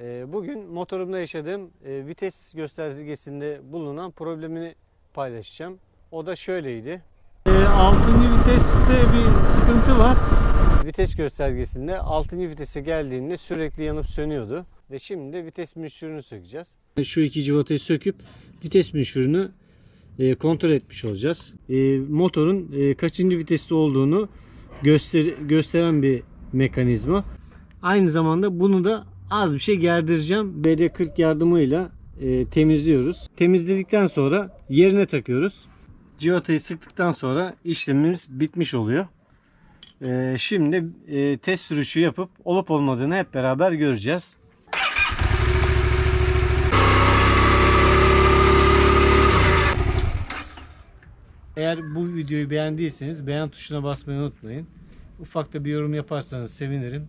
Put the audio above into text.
Ee, Bugün motorumda yaşadığım e, vites göstergesinde bulunan problemini paylaşacağım. O da şöyleydi. 6. viteste bir sıkıntı var. Vites göstergesinde 6. vitese geldiğinde sürekli yanıp sönüyordu. Ve şimdi de vites müşürünü sökeceğiz. Şu iki civatayı söküp vites müşürünü e, kontrol etmiş olacağız. E, motorun kaçıncı viteste olduğunu göster gösteren bir mekanizma. Aynı zamanda bunu da az bir şey gerdireceğim. BD40 yardımıyla e, temizliyoruz. Temizledikten sonra yerine takıyoruz. Civatayı sıktıktan sonra işlemimiz bitmiş oluyor. E, şimdi e, test sürüşü yapıp olup olmadığını hep beraber göreceğiz. Eğer bu videoyu beğendiyseniz beğen tuşuna basmayı unutmayın. Ufak da bir yorum yaparsanız sevinirim.